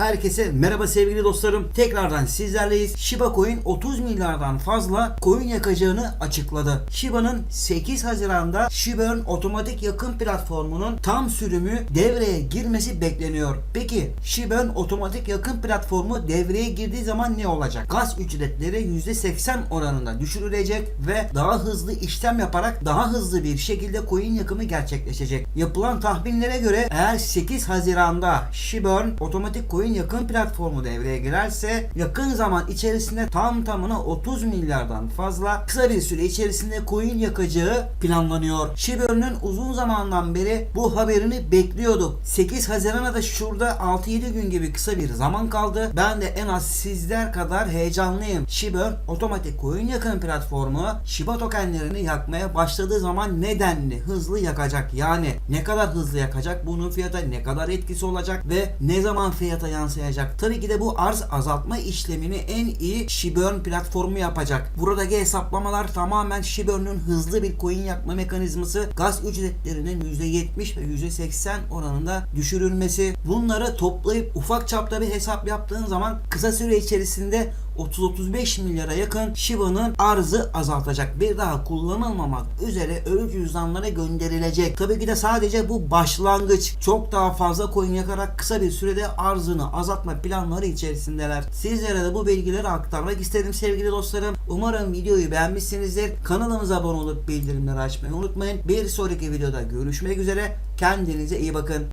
Herkese merhaba sevgili dostlarım. Tekrardan sizlerleyiz. Shiba Coin 30 milyardan fazla coin yakacağını açıkladı. Shiba'nın 8 Haziran'da Shiba'nın otomatik yakın platformunun tam sürümü devreye girmesi bekleniyor. Peki Shiba'nın otomatik yakın platformu devreye girdiği zaman ne olacak? Gaz ücretleri %80 oranında düşürülecek ve daha hızlı işlem yaparak daha hızlı bir şekilde coin yakımı gerçekleşecek. Yapılan tahminlere göre eğer 8 Haziran'da Shiba'nın otomatik coin yakın platformu devreye girerse yakın zaman içerisinde tam tamına 30 milyardan fazla kısa bir süre içerisinde coin yakacağı planlanıyor. Shiba'nın uzun zamandan beri bu haberini bekliyorduk. 8 Haziran'a da şurada 6-7 gün gibi kısa bir zaman kaldı. Ben de en az sizler kadar heyecanlıyım. Shiba otomatik coin yakın platformu Shiba tokenlerini yakmaya başladığı zaman nedenli hızlı yakacak. Yani ne kadar hızlı yakacak bunun fiyata ne kadar etkisi olacak ve ne zaman fiyata yansıyacak. Tabii ki de bu arz azaltma işlemini en iyi Shibern platformu yapacak. Buradaki hesaplamalar tamamen Shibern'ın hızlı bir coin yakma mekanizması gaz ücretlerinin %70 ve %80 oranında düşürülmesi. Bunları toplayıp ufak çapta bir hesap yaptığın zaman kısa süre içerisinde 30-35 milyara yakın Shiba'nın arzı azaltacak. Bir daha kullanılmamak üzere ölü cüzdanlara gönderilecek. Tabii ki de sadece bu başlangıç. Çok daha fazla coin yakarak kısa bir sürede arzını azaltma planları içerisindeler. Sizlere de bu bilgileri aktarmak istedim sevgili dostlarım. Umarım videoyu beğenmişsinizdir. Kanalımıza abone olup bildirimleri açmayı unutmayın. Bir sonraki videoda görüşmek üzere. Kendinize iyi bakın.